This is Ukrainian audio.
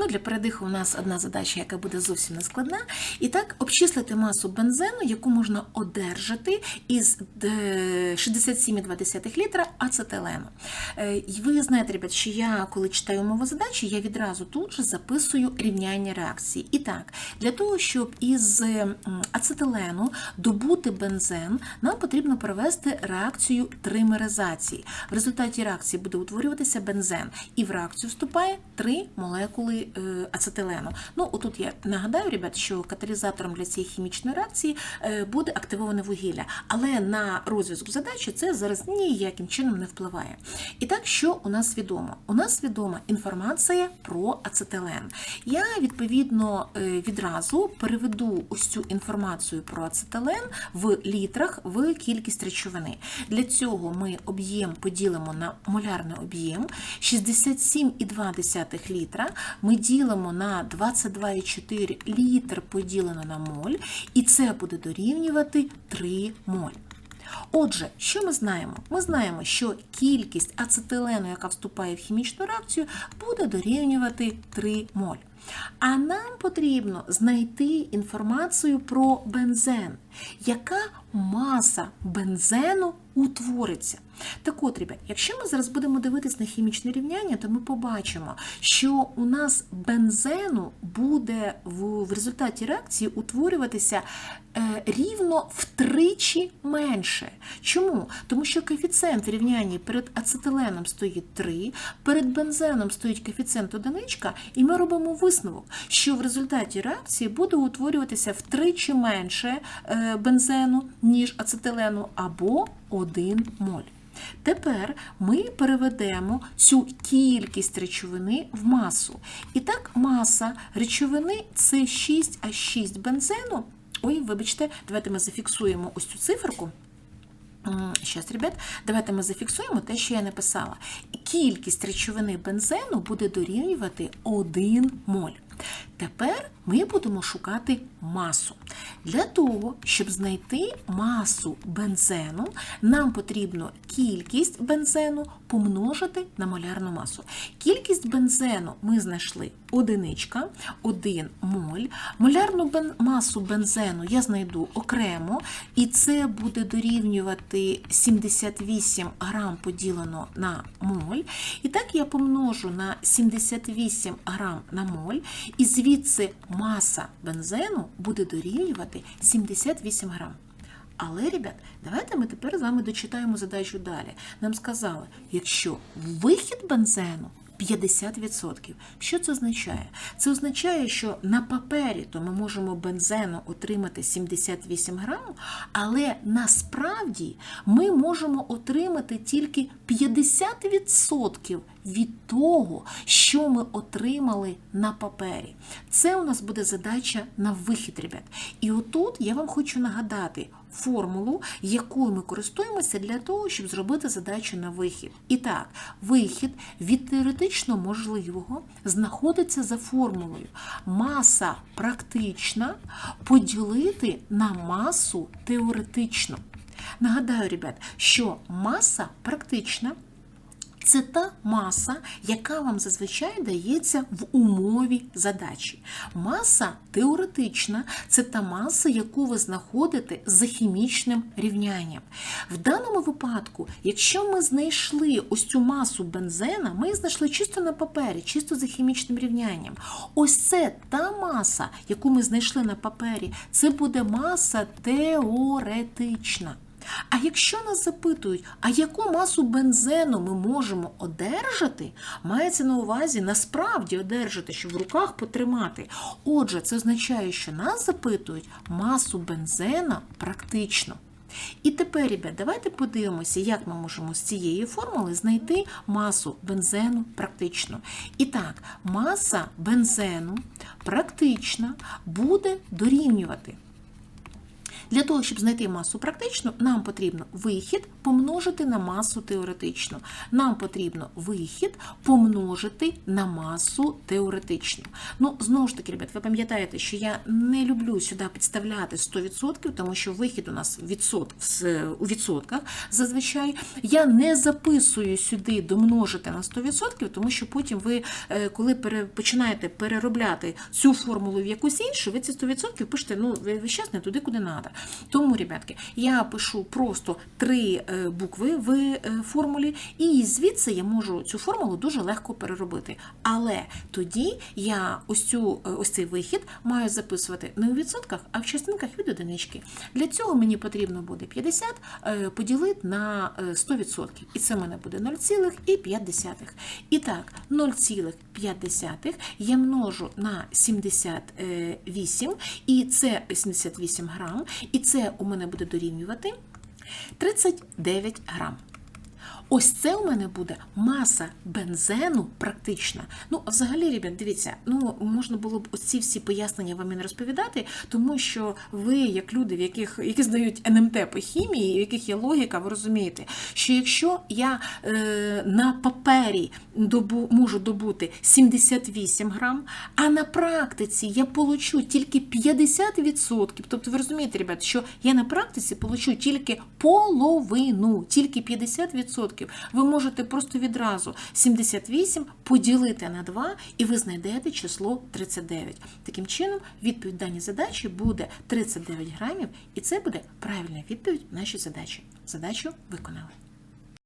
Ну, для передиху у нас одна задача, яка буде зовсім не складна. І так, обчислити масу бензену, яку можна одержати із е, 67,2 літра ацетилену. Е, І ви знаєте, ребят, що я, коли читаю умову задачі, я відразу тут же записую рівняння реакції. І так, для того, щоб із ацетилену добути бензен, нам потрібно провести реакцію тримеризації. В результаті реакції буде утворюватися бензен, і в реакцію вступає три молекули е, ацетилену. Ну, отут я нагадаю, ребят, що каталізатором для цієї хімічної реакції е, буде активоване вугілля, але на розв'язок задачі це зараз ніяким чином не впливає. І так, що у нас відомо? У нас відома інформація про ацетилен. Я відповідно е, відразу переведу ось цю інформацію про ацетилен в літрах в кількість речовини. Для цього ми об'єм поділимо на молярний об'єм 67,2 літра. Ми ділимо на 22,4 літр поділено на моль, і це буде дорівнювати 3 моль. Отже, що ми знаємо? Ми знаємо, що кількість ацетилену, яка вступає в хімічну реакцію, буде дорівнювати 3 моль. А нам потрібно знайти інформацію про бензен, яка маса бензену утвориться. Так от, ребят, якщо ми зараз будемо дивитись на хімічне рівняння, то ми побачимо, що у нас бензену буде в, результаті реакції утворюватися е, рівно втричі менше. Чому? Тому що коефіцієнт в рівнянні перед ацетиленом стоїть 3, перед бензеном стоїть коефіцієнт одиничка, і ми робимо висновок, що в результаті реакції буде утворюватися втричі менше е, бензену, ніж ацетилену, або 1 моль. Тепер ми переведемо цю кількість речовини в масу. І так, маса речовини це 6 а 6 бензену. Ой, вибачте, давайте ми зафіксуємо ось цю циферку. Щас, ребят, давайте ми зафіксуємо те, що я написала. Кількість речовини бензену буде дорівнювати 1 моль. Тепер ми будемо шукати масу. Для того, щоб знайти масу бензену, нам потрібно кількість бензену помножити на молярну масу. Кількість бензену ми знайшли одиничка, 1 моль. Молярну масу бензену я знайду окремо, і це буде дорівнювати 78 грам поділено на моль. І так я помножу на 78 грам на моль, і звідси маса бензену буде дорівнювати 78 грам. Але, ребят, давайте ми тепер з вами дочитаємо задачу далі. Нам сказали, якщо вихід бензену 50%. Що це означає? Це означає, що на папері то ми можемо бензену отримати 78 грам, але насправді ми можемо отримати тільки 50% від того, що ми отримали на папері. Це у нас буде задача на вихід, ребят. І отут я вам хочу нагадати формулу, якою ми користуємося для того, щоб зробити задачу на вихід. І так, вихід від теоретично можливого знаходиться за формулою маса практична поділити на масу теоретично. Нагадаю, ребят, що маса практична. Це та маса, яка вам зазвичай дається в умові задачі. Маса теоретична це та маса, яку ви знаходите за хімічним рівнянням. В даному випадку, якщо ми знайшли ось цю масу бензена, ми її знайшли чисто на папері, чисто за хімічним рівнянням. Ось це та маса, яку ми знайшли на папері, це буде маса теоретична. А якщо нас запитують, а яку масу бензену ми можемо одержати, мається на увазі насправді одержати, щоб в руках потримати. Отже, це означає, що нас запитують масу бензена практично. І тепер, ребят, давайте подивимося, як ми можемо з цієї формули знайти масу бензену практично. І так, маса бензену практична буде дорівнювати Для того, щоб знайти масу практичну, нам потрібно вихід помножити на масу теоретичну. Нам потрібно вихід помножити на масу теоретичну. Ну, знову ж таки, ребят, ви пам'ятаєте, що я не люблю сюди підставляти 100%, тому що вихід у нас відсот, у відсотках зазвичай. Я не записую сюди домножити на 100%, тому що потім ви, е, коли починаєте переробляти цю формулу в якусь іншу, ви ці 100% пишете ну, ви час не туди, куди треба. Тому, ребятки, я пишу просто три е, букви в е, формулі, і звідси я можу цю формулу дуже легко переробити. Але тоді я ось, цю, е, ось цей вихід маю записувати не у відсотках, а в частинках від одинички. Для цього мені потрібно буде 50 е, поділити на е, 100%. І це в мене буде 0,5. І так, 0,5 я множу на 78, і це 78 грам, і це у мене буде дорівнювати 39 грам. Ось це у мене буде маса бензену практична. Ну, а взагалі, ребят, дивіться, ну можна було б оці всі пояснення вам і не розповідати, тому що ви, як люди, в яких які здають НМТ по хімії, в яких є логіка, ви розумієте, що якщо я е, на папері добу, можу добути 78 грам, а на практиці я получу тільки 50%, тобто ви розумієте, ребят, що я на практиці получу тільки половину, тільки 50%. Ви можете просто відразу 78 поділити на 2, і ви знайдете число 39. Таким чином, відповідь даній задачі буде 39 грамів, і це буде правильна відповідь нашій задачі. Задачу виконали.